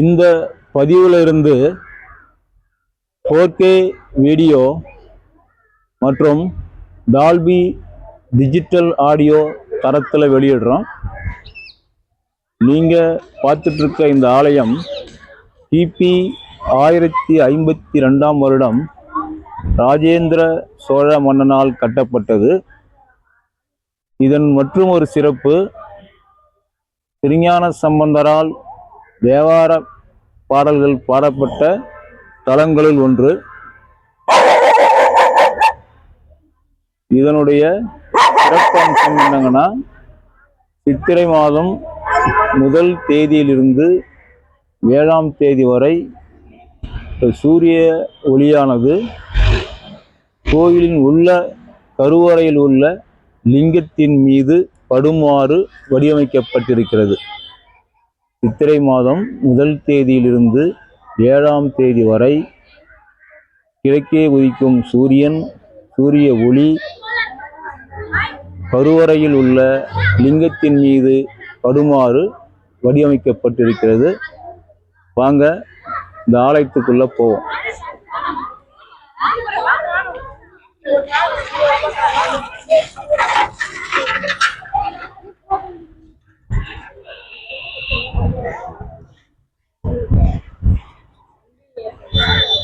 இந்த பதிவில் இருந்து 4K வீடியோ மற்றும் டால்பி டிஜிட்டல் ஆடியோ தரத்தில் வெளியிடுறோம். நீங்கள் பார்த்துட்ருக்க இந்த ஆலயம் கிபி ஆயிரத்தி ஐம்பத்தி ரெண்டாம் வருடம் ராஜேந்திர சோழ மன்னனால் கட்டப்பட்டது. இதன் மற்றும் ஒரு சிறப்பு திருஞான சம்பந்தரால் தேவார பாடல்கள் பாடப்பட்ட தலங்களில் ஒன்று. இதனுடைய சிறப்பு அம்சம் என்னங்கன்னா சித்திரை மாதம் முதல் தேதியிலிருந்து ஏழாம் தேதி வரை சூரிய ஒளியானது கோயிலின் உள்ள கருவறையில் உள்ள லிங்கத்தின் மீது படுமாறு வடிவமைக்கப்பட்டிருக்கிறது. சித்திரை மாதம் முதல் தேதியிலிருந்து ஏழாம் தேதி வரை கிழக்கே உதிக்கும் சூரியன் சூரிய ஒளி கருவறையில் உள்ள லிங்கத்தின் மீது படுமாறு வடிவமைக்கப்பட்டிருக்கிறது. வாங்க இந்த ஆலயத்துக்குள்ள போவோம்.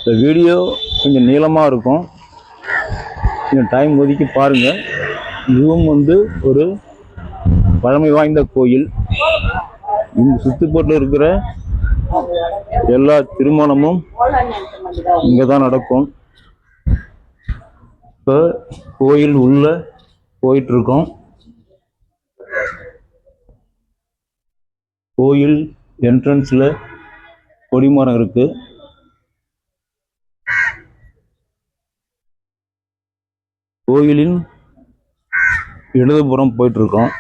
இந்த வீடியோ கொஞ்சம் நீளமாக இருக்கும். கொஞ்சம் டைம் ஒதுக்கி பாருங்கள் இதுவும் வந்து ஒரு பழமை வாய்ந்த கோயில். இந்த சுத்துப்பட்டில் இருக்கிற எல்லா திருமணமும் இங்கே தான் நடக்கும். இப்போ கோயில் உள்ள போயிட்டுருக்கோம். கோயில் என்ட்ரன்ஸில் கொடிமரம் இருக்குது கோயிலின் இடதுபுறம் போயிட்டுருக்கோம்.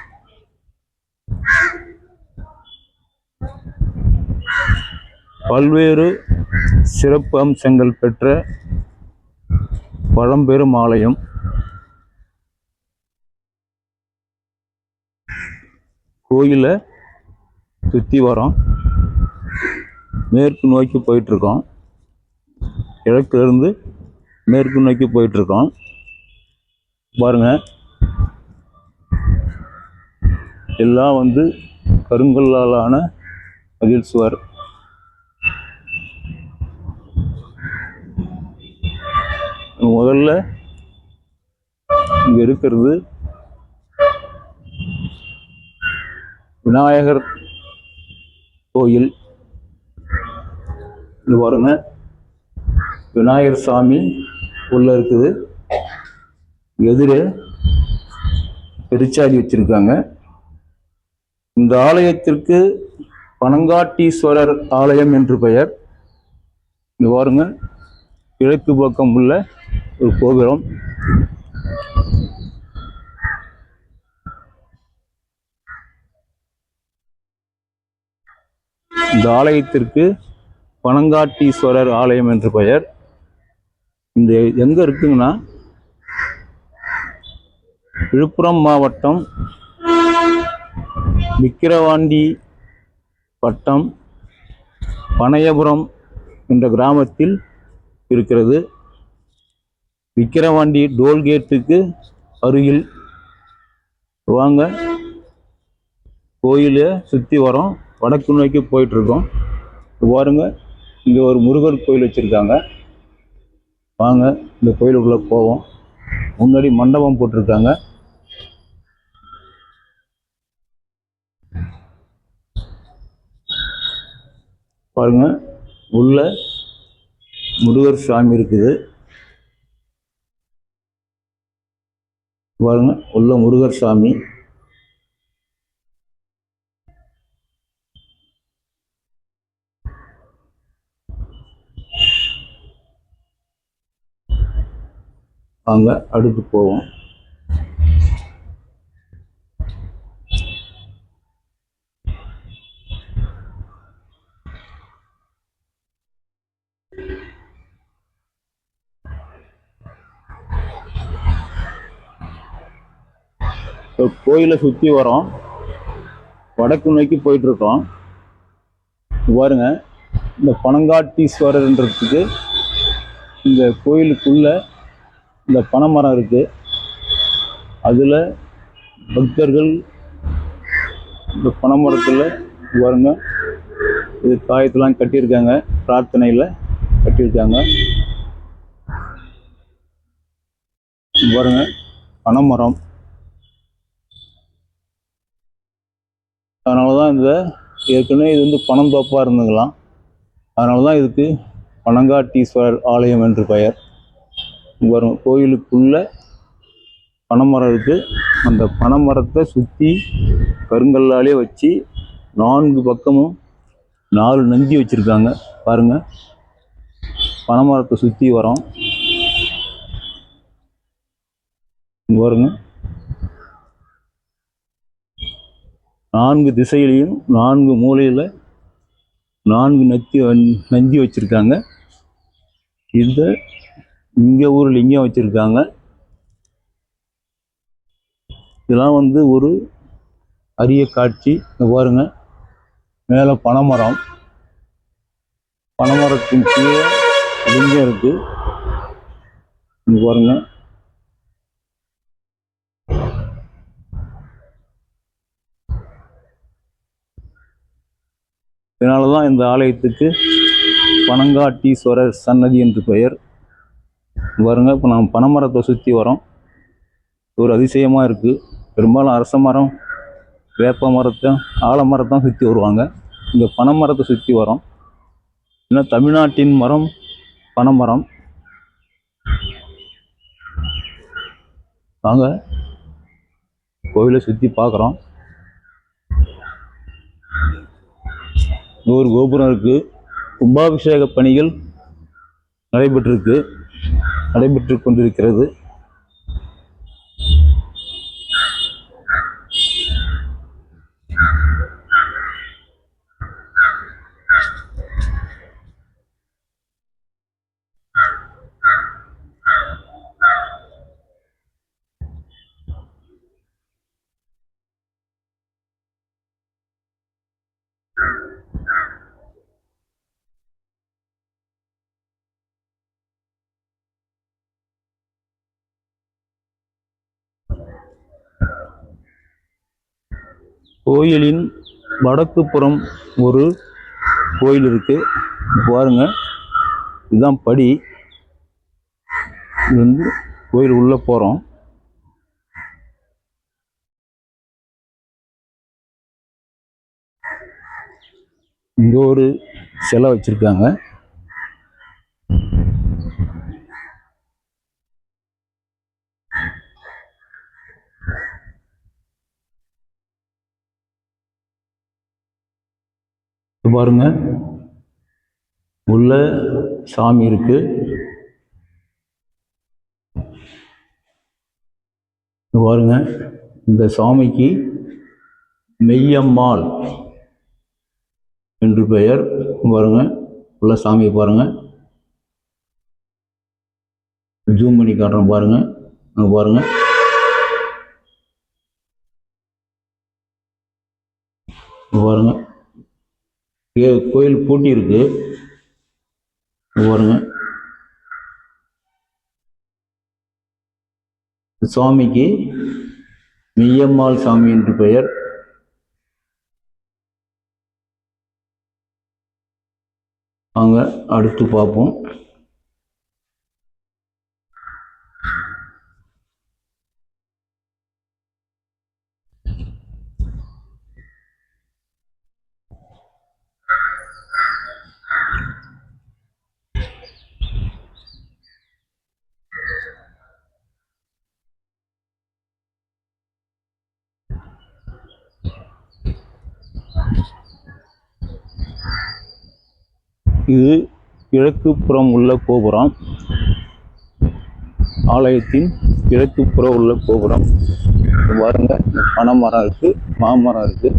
பல்வேறு சிறப்பு அம்சங்கள் பெற்ற பழம்பெரும் ஆலயம் கோயிலை சுற்றி வரோம். மேற்கு நோக்கி போயிட்டு இருக்கோம் இருந்து மேற்கு நோக்கி போயிட்டு பாருங்கள் பாருங்க. எல்லாம் வந்து கருங்கல்லாலான மதில் சுவர் முதல்ல இங்கே இருக்கிறது விநாயகர் கோயில். இது பாருங்க. விநாயகர் சாமி உள்ள இருக்குது. எதிரே பெருச்சாடி வச்சிருக்காங்க. இந்த ஆலயத்திற்கு பனங்காட்டீஸ்வரர் ஆலயம் என்று பெயர். இங்க பாருங்க கிழக்கு பக்கம் உள்ள ஒரு கோபுரம். இந்த ஆலயத்திற்கு பனங்காட்டீஸ்வரர் ஆலயம் என்று பெயர். இந்த எங்க இருக்குங்கன்னா விழுப்புரம் மாவட்டம் விக்கிரவாண்டி வட்டம் பனையபுரம் என்ற கிராமத்தில் இருக்கிறது. விக்கிரவாண்டி டோல்கேட்டுக்கு அருகில் வாங்க. கோயிலை சுற்றி வரோம். வடக்கு நோக்கி போயிட்டுருக்கோம். பாருங்க இங்கே ஒரு முருகர் கோயில் வச்சுருக்காங்க. வாங்க இந்த கோயிலுக்குள்ளே போவோம். முன்னாடி மண்டபம் போட்டிருக்காங்க. பாருங்க உள்ள முருகர் சாமி இருக்குது. பாருங்க உள்ள முருகர் சாமி. வாங்க அடுத்து போவோம் இப்போ கோயிலை சுற்றி வரோம். வடக்கு நோக்கி போயிட்டுருக்கோம். பாருங்க இந்த பனங்காட்டீஸ்வரர்ன்றதுக்கு இந்த கோயிலுக்குள்ள இந்த பனைமரம் இருக்குது அதில் பக்தர்கள் இந்த பனைமரத்தில் பாருங்க இது காயத்தெல்லாம் கட்டியிருக்காங்க. பிரார்த்தனையில் கட்டியிருக்காங்க. பாருங்க பனைமரம். அதனால தான் இந்த ஏற்கனவே இது வந்து பணம் தோப்பாக இருந்துங்களாம். அதனால தான் இதுக்கு பனங்காட்டீஸ்வரர் ஆலயம் என்று பெயர். வரும் பாருங்க கோயிலுக்குள்ள பனைமரம் இருக்குது அந்த பனைமரத்தை சுற்றி கருங்கல்லாலே வச்சு நான்கு பக்கமும் நாலு நந்தி வச்சுருக்காங்க. பாருங்க. பனைமரத்தை சுற்றி வரோம். வருங்க பாருங்க நான்கு திசையிலையும் நான்கு மூலையில் நான்கு நத்தி நந்தி வச்சுருக்காங்க. இந்த இங்கே ஒரு லிங்கம் வச்சுருக்காங்க. இதெல்லாம் வந்து ஒரு அரிய காட்சி. இங்கே பாருங்க. மேலே பனைமரம். பனைமரத்தின் கீழே லிங்கம் இருக்குது இங்கே பாருங்க. இதனால தான் இந்த ஆலயத்துக்கு பனங்காட்டீஸ்வரர் சன்னதி என்று பெயர். வருங்க இப்போ நாம் பனைமரத்தை சுற்றி வரோம் ஒரு அதிசயமாக இருக்குது பெரும்பாலும் அரச மரம் வேப்ப மரத்தை ஆலமரத்தை சுற்றி வருவாங்க. இந்த பனை மரத்தை சுற்றி வரோம் ஏன்னா தமிழ்நாட்டின் மரம் பனைமரம். வாங்க கோவிலை சுற்றி பார்க்குறோம். நூறு கோபுரம் இருக்குது கும்பாபிஷேக பணிகள் நடைபெற்றிருக்கு நடைபெற்று கொண்டிருக்கிறது. கோயிலின் வடக்கு புறம் ஒரு கோயில் இருக்கு. பாருங்க. இதுதான் படி. இது வந்து கோயில் உள்ள போறோம். இங்கே ஒரு சிலை வச்சிருக்காங்க. இது பாருங்க. உள்ள சாமி இருக்குது பாருங்க. இந்த சாமிக்கு மெய்யம்மாள் என்று பெயர். பாருங்க. உள்ள சாமியை பாருங்க. ஜூம் பண்ணி காட்டுறோம் பாருங்க. அங்க பாருங்க. பாருங்க. கோயில் பூட்டி இருக்கு பாருங்க. சுவாமிக்கு மெய்யம்மாள் சாமி என்று பெயர். வாங்க அடுத்து பார்ப்போம். இது கிழக்கு புறம் உள்ள கோபுரம். ஆலயத்தின் கிழக்கு புறம் உள்ள கோபுரம். பாருங்க பனைமரம் இருக்கு மாமரம் இருக்கு.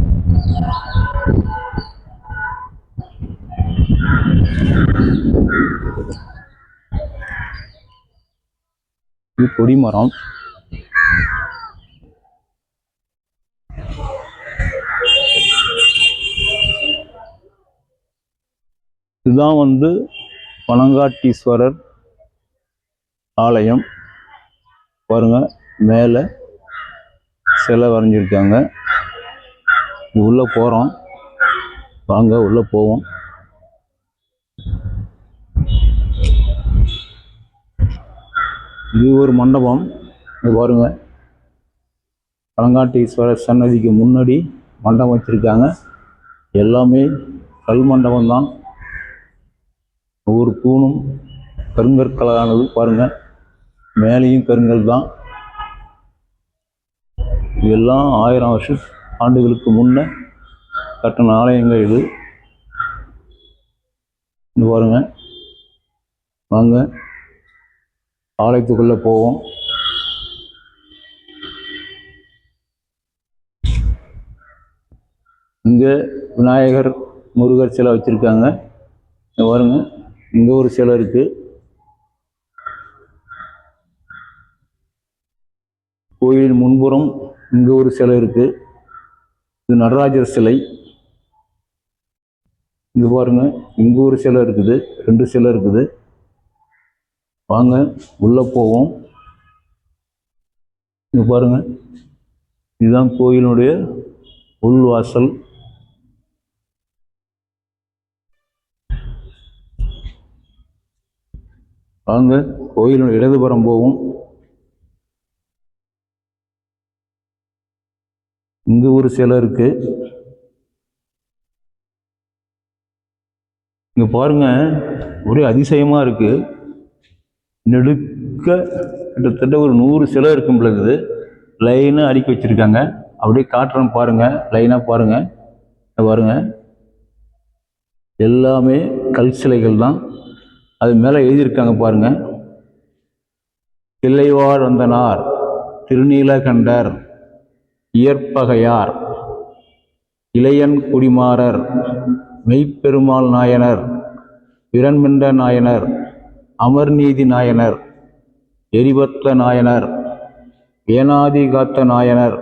இது கொடிமரம். இதுதான் வந்து பனங்காட்டீஸ்வரர் ஆலயம். பாருங்க மேலே சிலை வரைஞ்சிருக்காங்க. உள்ளே போகிறோம் வாங்க உள்ளே போவோம். இது ஒரு மண்டபம். இது பாருங்க. பழங்காட்டீஸ்வரர் சன்னதிக்கு முன்னாடி மண்டபம் வச்சுருக்காங்க. எல்லாமே கல் மண்டபம் தான் ஒவ்வொரு தூணும் கருங்கற்களானது பாருங்க. மேலேயும் கருங்கல் தான். இதெல்லாம் ஆயிரம் வருஷ ஆண்டுகளுக்கு முன்ன கட்டின ஆலயங்கள் இது. இது பாருங்க. வாங்க. ஆலயத்துக்குள்ளே போவோம். இங்கே விநாயகர் முருகர் சிலை வச்சுருக்காங்க. வருங்க இங்கே ஒரு சிலை இருக்குது கோயில் முன்புறம் இங்கே ஒரு சிலை இருக்குது இது நடராஜர் சிலை. இங்கே பாருங்க இங்கே ஒரு சிலை இருக்குது ரெண்டு சிலை இருக்குது. வாங்க உள்ளே போவோம். இங்கே பாருங்கள் இதுதான் கோயிலினுடைய உள்வாசல். வாங்க கோயிலுடைய இடதுபுறம் போவோம். இங்கு ஒரு சிலை இருக்கு. இங்க பாருங்க ஒரே அதிசயமா இருக்கு. நெடுக்க கிட்டத்தட்ட ஒரு நூறு சிலை இருக்கும் பிள்ளைக்குது லைனாக அடுக்கி வச்சிருக்காங்க. அப்படியே காட்டுறோம் பாருங்கள் லைனாக பாருங்கள் பாருங்கள் எல்லாமே கல் சிலைகள் தான். அது மேலே எழுதியிருக்காங்க பாருங்க. தில்லைவாழ் வந்தனார் திருநீலகண்டர் இயற்பகையார் இளையன் குடிமாறர் மெய்ப்பெருமாள் நாயனர் விரண்மிண்ட நாயனர் அமர்நீதி நாயனர் எரிபத்த நாயனர் ஏனாதிகாத்த நாயனர்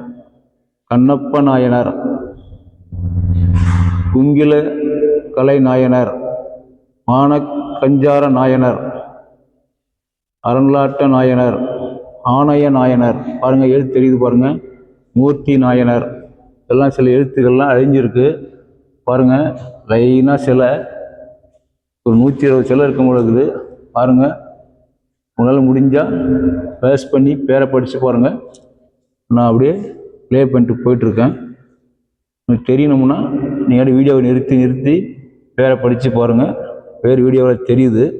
கண்ணப்ப நாயனர் குங்கில கலை நாயனர் மானக் கஞ்சார நாயனர் அரண்லாட்ட நாயனர் ஆணைய நாயனர். பாருங்கள் எழுத்து தெரியுது பாருங்கள் மூர்த்தி நாயனர். எல்லாம் சில எழுத்துக்கள்லாம் அழிஞ்சிருக்கு. பாருங்கள் லைனாக சிலை. ஒரு நூற்றி இருபது சிலை இருக்கும் பொழுது பாருங்கள் உங்களால் முடிஞ்சால் பேஸ் பண்ணி பேரை படித்து பாருங்கள் நான் அப்படியே ப்ளே பண்ணிட்டு போயிட்டுருக்கேன். உங்களுக்கு தெரியணும்னா நீங்கள் வீடியோவை நிறுத்தி நிறுத்தி பேரை படித்து பாருங்கள் பேர் வீடியோவில் தெரியுது.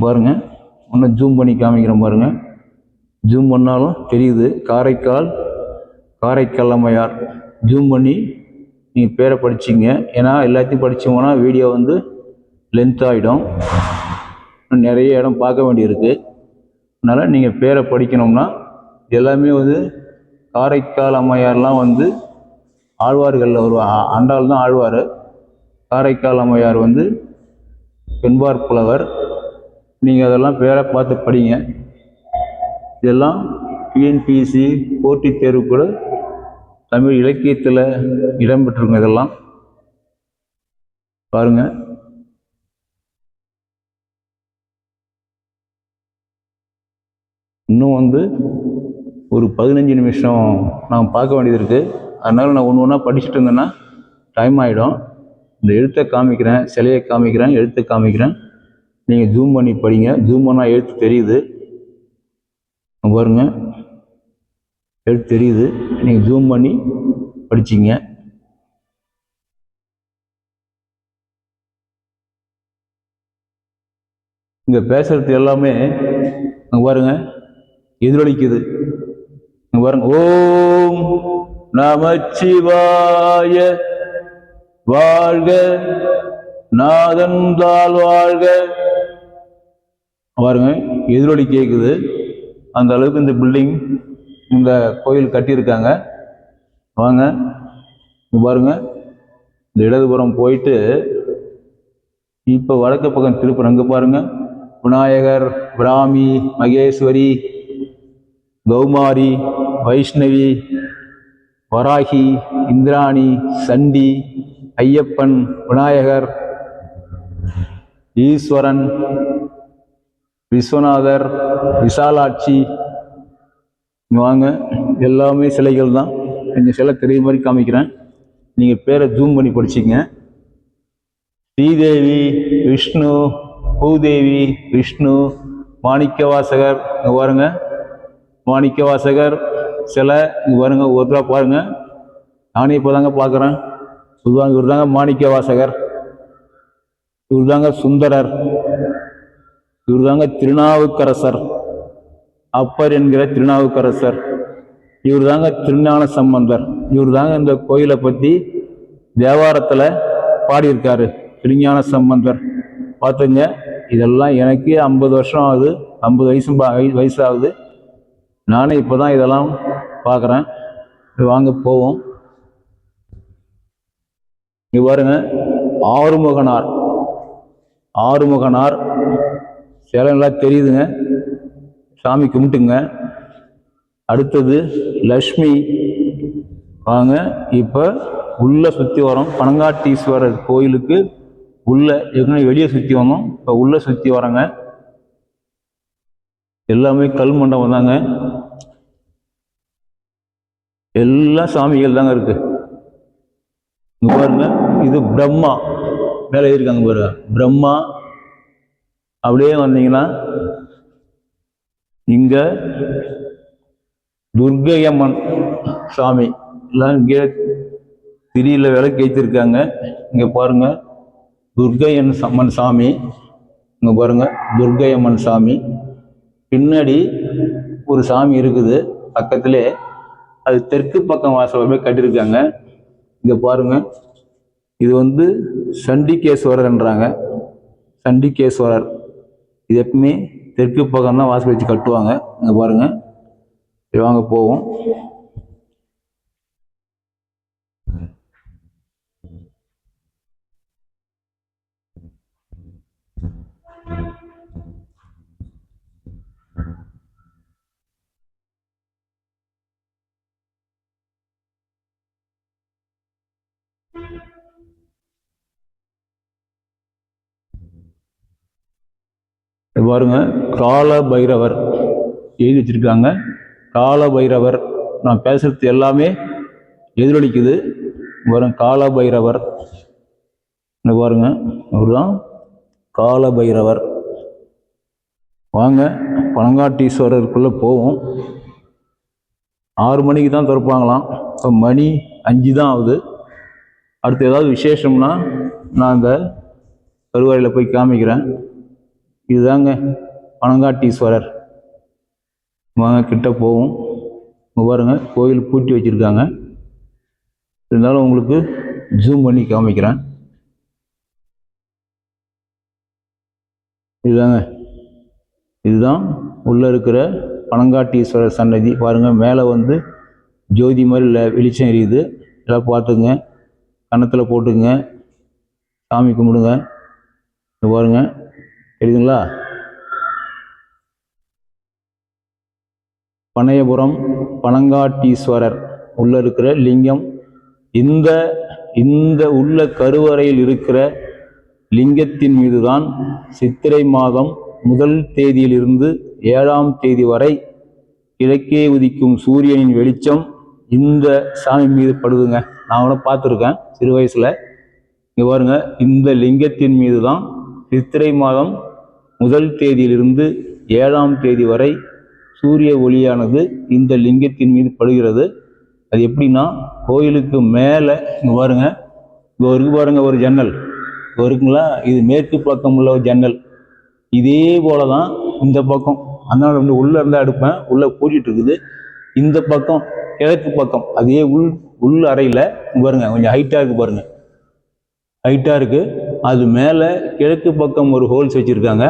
பாருங்கள் இன்னும் ஜூம் பண்ணி காமிக்கிறேன் பாருங்கள் ஜூம் பண்ணாலும் தெரியுது. காரைக்கால் காரைக்கால் அம்மையார் ஜூம் பண்ணி நீங்கள் பேரை படிச்சிங்க. ஏன்னா எல்லாத்தையும் படித்தோம்னா வீடியோ வந்து லென்த் ஆகிடும் நிறைய இடம் பார்க்க வேண்டியிருக்கு. அதனால் நீங்கள் பேரை படிக்கணும்னா எல்லாமே வந்து காரைக்கால் அம்மையார்லாம் வந்து ஆழ்வார்களில் ஒரு ஆ- ஆண்டாள் தான் ஆழ்வார். காரைக்கால் அம்மையார் வந்து பெண்பார் புலவர். நீங்கள் அதெல்லாம் பேரை பார்த்து படிங்க. இதெல்லாம் டிஎன்பிஎஸ்சி போட்டித் தேர்வு கூட தமிழ் இலக்கியத்தில் இடம்பெற்றுங்க இதெல்லாம். பாருங்கள் இன்னும் வந்து ஒரு பதினஞ்சு நிமிஷம் நான் பார்க்க வேண்டியது இருக்குது அதனால் நான் ஒன்று ஒன்றா படிச்சுட்டு இருந்தேன்னா டைம் ஆகிடும் இந்த எழுத்தை காமிக்கிறேன் சிலையை காமிக்கிறேன் எழுத்தை காமிக்கிறேன். நீங்கள் ஜூம் பண்ணி படிங்க. ஜூம் பண்ணால் எழுத்து தெரியுது. பாருங்க. எழுத்து தெரியுது. நீங்கள் ஜூம் பண்ணி படிச்சிங்க. இங்கே பேசுறது எல்லாமே அங்கே பாருங்க. எதிரொலிக்குது. அங்கே பாருங்க. ஓம் நமச்சிவாய வாழ்க நாதன் தாழ் வாழ்க. பாருங்க எதிரொலி கேட்குது அந்த அளவுக்கு இந்த பில்டிங் இந்த கோயில் கட்டியிருக்காங்க. வாங்க பாருங்க. இந்த இடதுபுறம் போயிட்டு இப்போ வடக்கு பக்கம் திருப்பூர் அங்கே பாருங்க. விநாயகர் பிராமி மகேஸ்வரி கௌமாரி வைஷ்ணவி வராகி இந்திராணி சண்டி ஐயப்பன் விநாயகர் ஈஸ்வரன் விஸ்வநாதர் விசாலாட்சி. வாங்க. எல்லாமே சிலைகள் தான். கொஞ்சம் சிலை தெரிய மாதிரி காமிக்கிறேன். நீங்கள் பேரை ஜூம் பண்ணி படிச்சிங்க ஸ்ரீதேவி விஷ்ணு பூதேவி விஷ்ணு மாணிக்கவாசகர் இங்கே பாருங்க. மாணிக்கவாசகர் சிலை இங்கே பாருங்க ஒருத்தராக பாருங்கள் நானே இப்போ தாங்க பார்க்குறேன். சொல்லுவாங்க இவர் தாங்க மாணிக்கவாசகர் இவர் தாங்க சுந்தரர் இவர் தாங்க திருநாவுக்கரசர் அப்பர் என்கிற திருநாவுக்கரசர் இவர் தாங்க திருஞான சம்பந்தர் இவர் தாங்க இந்த கோயிலை பற்றி தேவாரத்தில் பாடியிருக்காரு திருஞான சம்பந்தர். பார்த்துங்க இதெல்லாம் எனக்கு ஐம்பது வருஷம் ஆகுது ஐம்பது வயசு பா- வயசு ஆகுது. நானே இப்போ தான் இதெல்லாம் பார்க்குறேன் வாங்க போவோம். இங்கே பாருங்க ஆறுமுகனார். ஆறுமுகனார் சிலை நல்லா தெரியுதுங்க. சாமி கும்பிட்டுங்க. அடுத்தது லக்ஷ்மி. வாங்க இப்போ உள்ளே சுற்றி வரோம். பனங்காட்டீஸ்வரர் கோயிலுக்கு உள்ளே ஏற்கனவே வெளியே சுற்றி வந்தோம். இப்போ உள்ளே சுற்றி வரோங்க எல்லாமே கல் மண்டபம் தாங்க. எல்லாம் சாமிகள் தாங்க இருக்கு. இங்கே பாருங்க இது பிரம்மா. மேலே இருக்காங்க பாருங்க. பிரம்மா. அப்படியே வந்தீங்கன்னா இங்க துர்கையம்மன் சாமி. எல்லாம் இங்கே திரியில விளக்கு ஏற்றிருக்காங்க இங்க பாருங்க துர்கையன் அம்மன் சாமி. இங்க பாருங்க துர்கையம்மன் சாமி. பின்னாடி ஒரு சாமி இருக்குது. பக்கத்திலே அது தெற்கு பக்கம் வாசல் கட்டியிருக்காங்க. இங்க பாருங்க. இது வந்து சண்டிகேஸ்வரர்ன்றாங்க. சண்டிகேஸ்வரர். இது எப்பவுமே தெற்கு பக்கம் தான் வாசல் வச்சு கட்டுவாங்க. இங்க பாருங்க. வாங்க போவோம். பாருங்க கால பைரவர் எழுதி வச்சிருக்காங்க கால பைரவர் நான் பேசுறது எல்லாமே எதிரொலிக்குது. வரும் கால பைரவர் இங்க பாருங்க அவர்தான் கால பைரவர் வாங்க பனங்காட்டீஸ்வரருக்குள்ள போவோம். ஆறு மணிக்கு தான் திறப்பாங்களாம். இப்போ மணி அஞ்சு தான் ஆகுது. அடுத்து ஏதாவது விசேஷம்னா நான் அந்த கருவாரியில் போய் காமிக்கிறேன். இதுதாங்க பனங்காட்டீஸ்வரர் வாங்க கிட்ட போவோம். பாருங்க கோயில் பூட்டி வச்சுருக்காங்க. இருந்தாலும் உங்களுக்கு ஜூம் பண்ணி காமிக்கிறேன். இதுதாங்க. இதுதான் உள்ளே இருக்கிற பனங்காட்டீஸ்வரர் சன்னதி. பாருங்கள் மேலே வந்து ஜோதி மாதிரி இல்லை வெளிச்சம் எரியுது. எல்லாம் பார்த்துங்க கன்னத்தில் போட்டுங்க சாமி கும்பிடுங்க. பாருங்கள் எழுதுங்களா? பனையபுரம் பனங்காட்டீஸ்வரர் உள்ள இருக்கிற லிங்கம். இந்த இந்த உள்ள கருவறையில் இருக்கிற லிங்கத்தின் மீதுதான் சித்திரை மாதம் முதல் தேதியிலிருந்து ஏழாம் தேதி வரை கிழக்கே உதிக்கும் சூரியனின் வெளிச்சம் இந்த சாமி மீது படுதுங்க. நான் கூட பார்த்துருக்கேன் சிறு வயசுல. இங்க பாருங்க இந்த லிங்கத்தின் மீது தான் சித்திரை மாதம் முதல் தேதியிலிருந்து ஏழாம் தேதி வரை சூரிய ஒளியானது இந்த லிங்கத்தின் மீது படுகிறது. அது எப்படின்னா கோயிலுக்கு மேலே இங்கே பாருங்க இங்கே இருக்கு பாருங்க ஒரு ஜன்னல். இங்கே இருக்குங்களா? இது மேற்கு பக்கம் உள்ள ஒரு ஜன்னல். இதே போல தான் இந்த பக்கம். அதனால் வந்து உள்ளே இருந்தால் எடுப்பேன். உள்ளே பூட்டிட்டு இருக்குது. இந்த பக்கம் கிழக்கு பக்கம் அதே உள் உள் அறையில் பாருங்க கொஞ்சம் ஹைட்டாக இருக்கு பாருங்க. ஹைட்டாக இருக்கு. அது மேலே கிழக்கு பக்கம் ஒரு ஹோல்ஸ் வச்சுருக்காங்க.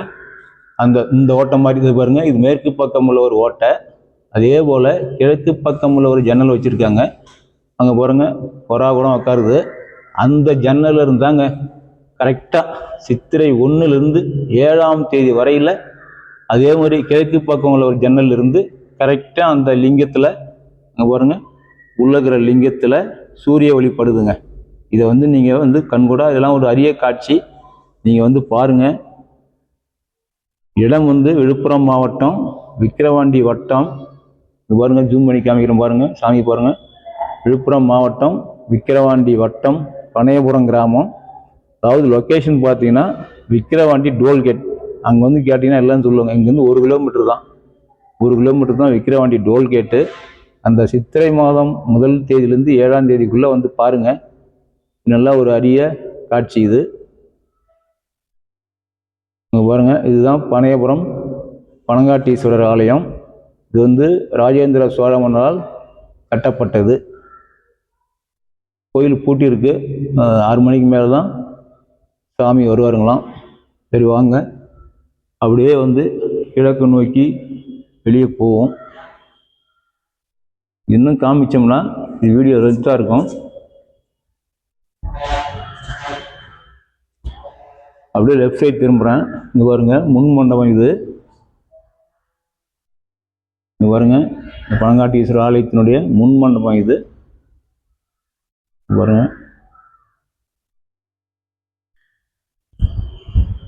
அந்த இந்த ஓட்டை மாதிரி இது பாருங்கள் இது மேற்கு பக்கம் உள்ள ஒரு ஓட்டை. அதே போல் கிழக்கு பக்கம் உள்ள ஒரு ஜன்னல் வச்சுருக்காங்க. அங்கே பாருங்கள் புறா கூட உட்காருது அந்த ஜன்னல் இருந்தாங்க கரெக்டாக சித்திரை ஒன்றுலேருந்து ஏழாம் தேதி வரையில அதே மாதிரி கிழக்கு பக்கம் உள்ள ஒரு ஜன்னல் இருந்து கரெக்டாக அந்த லிங்கத்தில் அங்கே பாருங்கள் உள்ளகிற லிங்கத்தில் சூரிய ஒளிப்படுதுங்க இதை வந்து நீங்கள் வந்து கண்கூடா இதெல்லாம் ஒரு அரிய காட்சி. நீங்கள் வந்து பாருங்க. இடம் வந்து விழுப்புரம் மாவட்டம் விக்கிரவாண்டி வட்டம். இது பாருங்கள் ஜூம் பண்ணி காமிக்கிறோம் பாருங்கள் சாமி பாருங்கள் விழுப்புரம் மாவட்டம் விக்கிரவாண்டி வட்டம் பனையபுரம் கிராமம். அதாவது லொக்கேஷன் பார்த்தீங்கன்னா விக்கிரவாண்டி டோல்கேட் அங்கே வந்து கேட்டிங்கன்னா எல்லாம் சொல்லுவாங்க இங்கேருந்து ஒரு கிலோமீட்டர் தான். ஒரு கிலோமீட்டர் தான் விக்கிரவாண்டி டோல்கேட்டு அந்த சித்திரை மாதம் முதல் தேதியிலேருந்து ஏழாம் தேதிக்குள்ளே வந்து பாருங்கள் நல்ல ஒரு அரிய காட்சி இது. இங்க பாருங்க இதுதான் பனையபுரம் பனங்காட்டீஸ்வரர் ஆலயம். இது வந்து ராஜேந்திர சோழ மன்னரால் கட்டப்பட்டது. கோயில் பூட்டியிருக்கு ஆறு மணிக்கு மேலே தான் சாமி வருவாருங்களாம். சரி வாங்க. அப்படியே வந்து கிழக்கு நோக்கி வெளியே போவோம். இன்னும் காமிச்சோம்னா இது வீடியோ ரெஸ்ட்டாக இருக்கும். அப்படியே லெஃப்ட் சைடு திரும்புகிறேன் இங்கே பாருங்க முன் மண்டபம் இது. இங்கே பாருங்க இந்த பழங்காட்டீஸ்வரர் ஆலயத்தினுடைய முன் மண்டபம் இது. பாருங்க.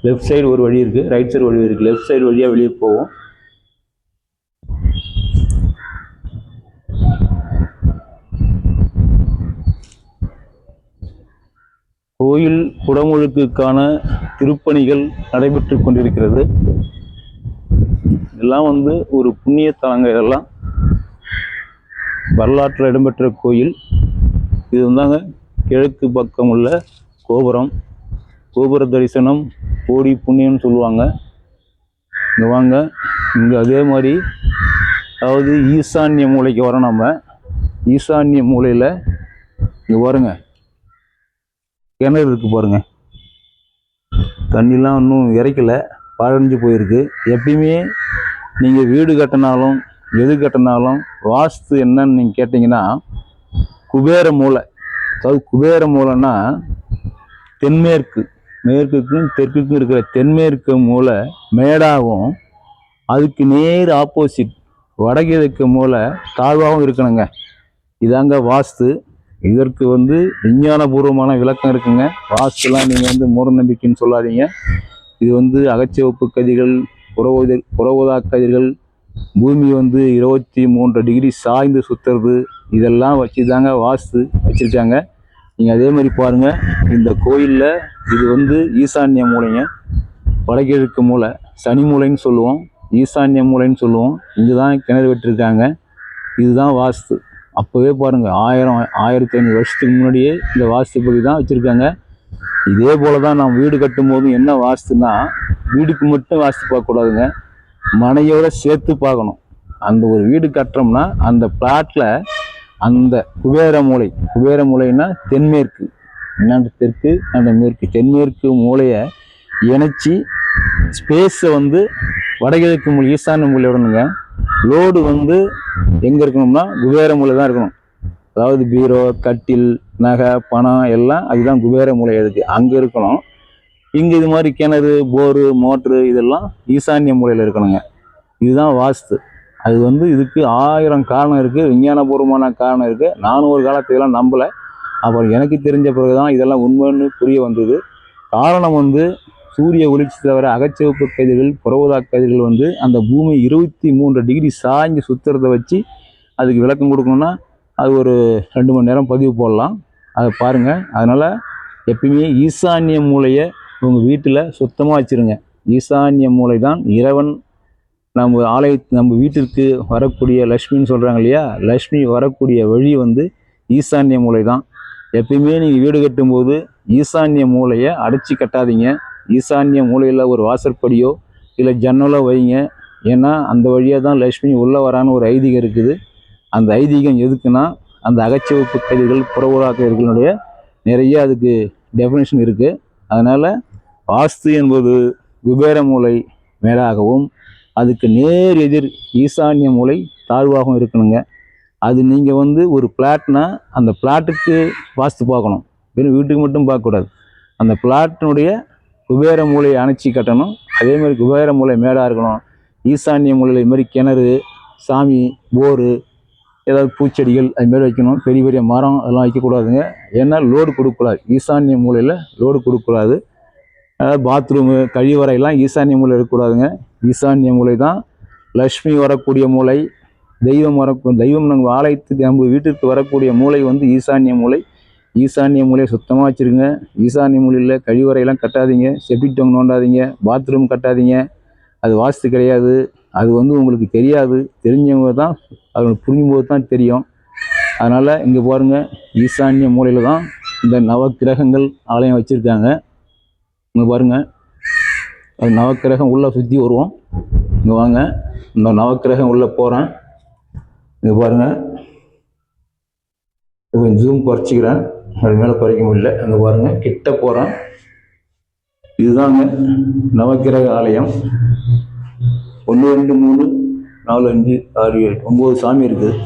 லெஃப்ட் சைடு ஒரு வழி இருக்குது ரைட் சைடு வழி இருக்குது லெஃப்ட் சைடு வழியாக வெளியே போவோம். கோயில் குடமுழுக்குக்கான திருப்பணிகள் நடைபெற்று கொண்டிருக்கிறது. இதெல்லாம் வந்து ஒரு புண்ணிய தலங்கள் இதெல்லாம் வரலாற்றில் இடம்பெற்ற கோயில். இது வந்தாங்க கிழக்கு பக்கம் உள்ள கோபுரம். கோபுர தரிசனம் கோடி புண்ணியம்னு சொல்லுவாங்க. இங்கே வாங்க. இங்கே அதே மாதிரி அதாவது ஈசான்ய மூலைக்கு வரோம் நம்ம ஈசான்ய மூலையில் இங்கே பாருங்க. கிணறு இருக்குது பாருங்கள் தண்ணிலாம் இன்னும் இறைக்கல பழஞ்சு போயிருக்கு. எப்பயுமே நீங்கள் வீடு கட்டினாலும் எது கட்டினாலும் வாஸ்து என்னன்னு நீங்கள் கேட்டிங்கன்னா குபேர மூலை அதாவது குபேர மூலைன்னா தென்மேற்கு மேற்குக்கும் தெற்குக்கும் இருக்கிற தென்மேற்கு மூலை மேடாகவும் அதுக்கு நேர் ஆப்போசிட் வடகிழக்கு மூலை தாழ்வாகவும் இருக்கணுங்க. இதாங்க வாஸ்து. இதற்கு வந்து விஞ்ஞானபூர்வமான விளக்கம் இருக்குங்க. வாஸ்துலாம் நீங்கள் வந்து மூட நம்பிக்கைன்னு சொல்லாதீங்க. இது வந்து அகச்சிவப்பு கதிர்கள் புறவுத புறவுதா கதிர்கள் பூமி வந்து இருபத்தி மூன்று டிகிரி சாய்ந்து சுற்றுறது இதெல்லாம் வச்சு தாங்க வாஸ்து வச்சுருக்காங்க. நீங்கள் அதே மாதிரி பாருங்கள் இந்த கோயிலில் இது வந்து ஈசான்ய மூலைங்க. வடகிழக்கு மூலை சனி மூலைன்னு சொல்லுவோம் ஈசான்ய மூலைன்னு சொல்லுவோம். இங்கே தான் கிணறு வெட்டிருக்காங்க. இதுதான் வாஸ்து. அப்போவே பாருங்கள் ஆயிரம் ஆயிரத்தி ஐநூறு வருஷத்துக்கு முன்னாடியே இந்த வாஸ்துப்படி தான் வச்சுருக்காங்க. இதே போல தான் நான் வீடு கட்டும் போதும் என்ன வாஸ்துனா வீடுக்கு மட்டும் வாஸ்து பார்க்கக்கூடாதுங்க. மனையோட சேர்த்து பார்க்கணும். அந்த ஒரு வீடு கட்டுறோம்னா அந்த பிளாட்டில் அந்த குபேர மூலை குபேர மூலைன்னா தென்மேற்கு. இன்னாண்டு தெற்கு அந்த மேற்கு? தென்மேற்கு மூலையை இணைச்சி ஸ்பேஸை வந்து வடகிழக்கு மூலை ஈசான மூலையோடனுங்க. லோடு வந்து எங்கே இருக்கணும்னா குபேர மூலை தான் இருக்கணும். அதாவது பீரோ கட்டில் நகை பணம் எல்லாம் அதுதான் குபேர மூலை எதுக்கு? அங்கே இருக்கணும். இங்கே இது மாதிரி கிணறு போரு மோட்ரு இதெல்லாம் ஈசான்ய மூலையில் இருக்கணுங்க. இதுதான் வாஸ்து. அது வந்து இதுக்கு ஆயிரம் காரணம் இருக்குது விஞ்ஞானபூர்வமான காரணம் இருக்குது நானும் ஒரு காலத்தையெல்லாம் நம்பலை. அப்புறம் எனக்கு தெரிஞ்ச பிறகு தான் இதெல்லாம் உண்மைன்னு புரிய வந்தது. காரணம் வந்து சூரிய ஒளிச்சு தவிர அகச்சிவப்பு கதிர்கள் புறவுதா கதிர்கள் வந்து அந்த பூமி இருபத்தி மூன்று டிகிரி சாய்ஞ்சு சுற்றுறத வச்சு அதுக்கு விளக்கம் கொடுக்கணும்னா அது ஒரு ரெண்டு மணி நேரம் பதிவு போடலாம். அதை பாருங்கள் அதனால் எப்பயுமே ஈசான்ய மூலையை உங்கள் வீட்டில் சுத்தமாக வச்சுருங்க. ஈசான்ய மூலை தான் இறைவன். நம்ம ஆலய நம்ம வீட்டிற்கு வரக்கூடிய லக்ஷ்மின்னு சொல்கிறாங்க இல்லையா? லக்ஷ்மி வரக்கூடிய வழி வந்து ஈசான்ய மூலை தான். எப்பயுமே நீங்கள் வீடு கட்டும்போது ஈசான்ய மூலையை அடைச்சி கட்டாதீங்க. ஈசான்ய மூலையில் ஒரு வாசற்படியோ இல்லை ஜன்னலோ வைங்க. ஏன்னா அந்த வழியாக தான் லக்ஷ்மி உள்ளே வரான்னு ஒரு ஐதீகம் இருக்குது. அந்த ஐதீகம் எதுக்குன்னா அந்த அகச்சிவப்பு கதிர்கள் புறவுலா நிறைய அதுக்கு டெஃபினேஷன் இருக்குது அதனால் வாஸ்து என்பது குபேர மூலை மேலாகவும் அதுக்கு நேர் எதிர் ஈசான்ய மூலை தாழ்வாகவும் இருக்கணுங்க. அது நீங்கள் வந்து ஒரு பிளாட்னா அந்த பிளாட்டுக்கு வாஸ்து பார்க்கணும். வெறும் வீட்டுக்கு மட்டும் பார்க்கக்கூடாது. அந்த பிளாட்டினுடைய குபேர மூலையை அணைச்சி கட்டணும். அதே மாதிரி குபேர மூலை மேடாக இருக்கணும். ஈசான்ய மூலையில் இதுமாதிரி கிணறு சாமி போரு ஏதாவது பூச்செடிகள் அதுமாரி வைக்கணும். பெரிய பெரிய மரம் அதெல்லாம் வைக்கக்கூடாதுங்க ஏன்னா லோடு கொடுக்கக்கூடாது. ஈசான்ய மூலையில் லோடு கொடுக்கக்கூடாது. அதாவது பாத்ரூமு கழிவறையெல்லாம் ஈசானிய மூலையில் இருக்கக்கூடாதுங்க. ஈசான்ய மூலை தான் லக்ஷ்மி வரக்கூடிய மூலை தெய்வம் வர தெய்வம் நம்ம ஆலயத்துக்கு நம்ம வீட்டிற்கு வரக்கூடிய மூலை வந்து ஈசானிய மூலை. ஈசான்ய மூலையை சுத்தமாக வச்சுருங்க. ஈசானிய மூலையில் கழிவறையெல்லாம் கட்டாதீங்க. செப்டிக் டேங்க் நோண்டாதீங்க. பாத்ரூம் கட்டாதீங்க. அது வாஸ்து கிடையாது. அது வந்து உங்களுக்கு தெரியாது. தெரிஞ்சவங்க தான் அது புரியும்போது தான் தெரியும். அதனால் இங்கே பாருங்கள் ஈசான்ய மூலையில் தான் இந்த நவக்கிரகங்கள் ஆலயம் வச்சுருக்காங்க. இங்கே பாருங்கள் அது நவக்கிரகம் உள்ளே சுற்றி வருவோம். இங்கே வாங்க இந்த நவக்கிரகம் உள்ளே போகிறேன் இங்கே பாருங்க கொஞ்சம் ஜூம் குறைச்சிக்கிறேன். அது மேலே குறைக்க முடியல. அந்த பாருங்க கிட்ட போகிறேன் இதுதாங்க நவக்கிரக ஆலயம். ஒன்று ரெண்டு மூணு நாலு அஞ்சு ஆறு ஏழு ஒம்பது சாமி இருக்குது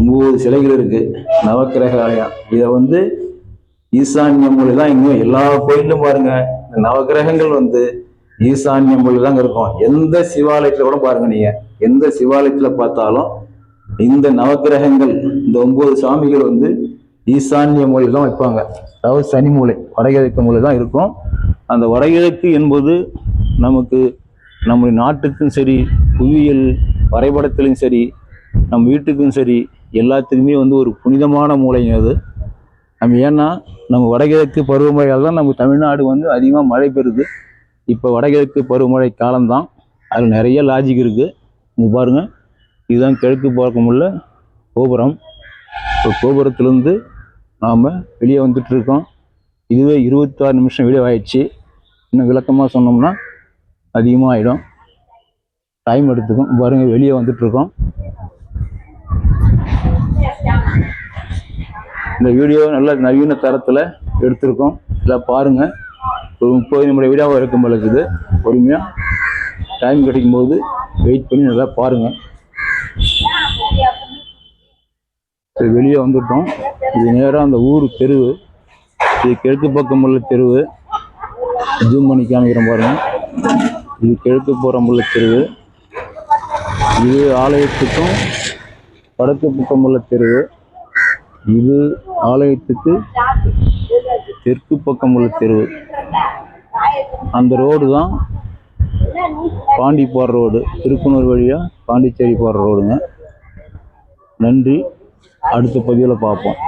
ஒம்பது சிலைகள் இருக்குது நவக்கிரக ஆலயம். இதை வந்து ஈசான்ய மொழி தான் இங்கே எல்லா கோயிலும் பாருங்க. இந்த நவக்கிரகங்கள் வந்து ஈசான்ய மொழி தாங்க இருக்கும். எந்த சிவாலயத்தில் கூட பாருங்க நீங்கள் எந்த சிவாலயத்தில் பார்த்தாலும் இந்த நவக்கிரகங்கள் இந்த ஒம்பது சாமிகள் வந்து ஈசான்ய மூலையில் தான் வைப்பாங்க. அதாவது சனி மூலை வடகிழக்கு மூலை தான் இருக்கும். அந்த வடகிழக்கு என்பது நமக்கு நம்முடைய நாட்டுக்கும் சரி புவியியல் வரைபடத்திலும் சரி நம் வீட்டுக்கும் சரி எல்லாத்துக்குமே வந்து ஒரு புனிதமான மூலைங்க அது. நம்ம ஏன்னா நம்ம வடகிழக்கு பருவமழையால் தான் நம்ம தமிழ்நாடு வந்து அதிகமாக மழை பெறுது. இப்போ வடகிழக்கு பருவமழை காலம்தான். அதில் நிறைய லாஜிக் இருக்குது இங்கே பாருங்கள் இதுதான் கிழக்கு பார்க்க முடியல கோபுரம். இப்போ கோபுரத்துலேருந்து நாம் வெளியே வந்துட்டுருக்கோம். இதுவே இருபத்தாறு நிமிஷம் வெளியே ஆயிடுச்சு இன்னும் விளக்கமாக சொன்னோம்னா அதிகமாக ஆகிடும் டைம் எடுத்துக்கும். பாருங்க வெளியே வந்துட்டு இருக்கோம் இந்த வீடியோ நல்ல நவீன தரத்தில் எடுத்திருக்கோம். இதை பாருங்கள் ஒரு முப்பது நிமிட வீடியோவாக இருக்கும் போல இருக்குது. பொறுமையாக டைம் கிடைக்கும்போது வெயிட் பண்ணி நல்லா பாருங்கள் சரி வெளியே வந்துட்டோம். இது நேராக அந்த ஊர் தெருவு. இது கிழக்கு பக்கம் உள்ள தெருவு? ஜூம் பண்ணி காமிக்கிறேன் பாருங்க. இது கிழக்கு புறம் உள்ள தெருவு? இது ஆலயத்துக்கும் வடக்கு பக்கம் உள்ள தெருவு. இது ஆலயத்துக்கு தெற்கு பக்கம் உள்ள தெருவு. அந்த ரோடு தான் பாண்டி ரோடு. திருக்குனூர் வழியாக பாண்டிச்சேரி போகிற ரோடுங்க. நன்றி. அடுத்த பதிவில் பார்ப்போம்.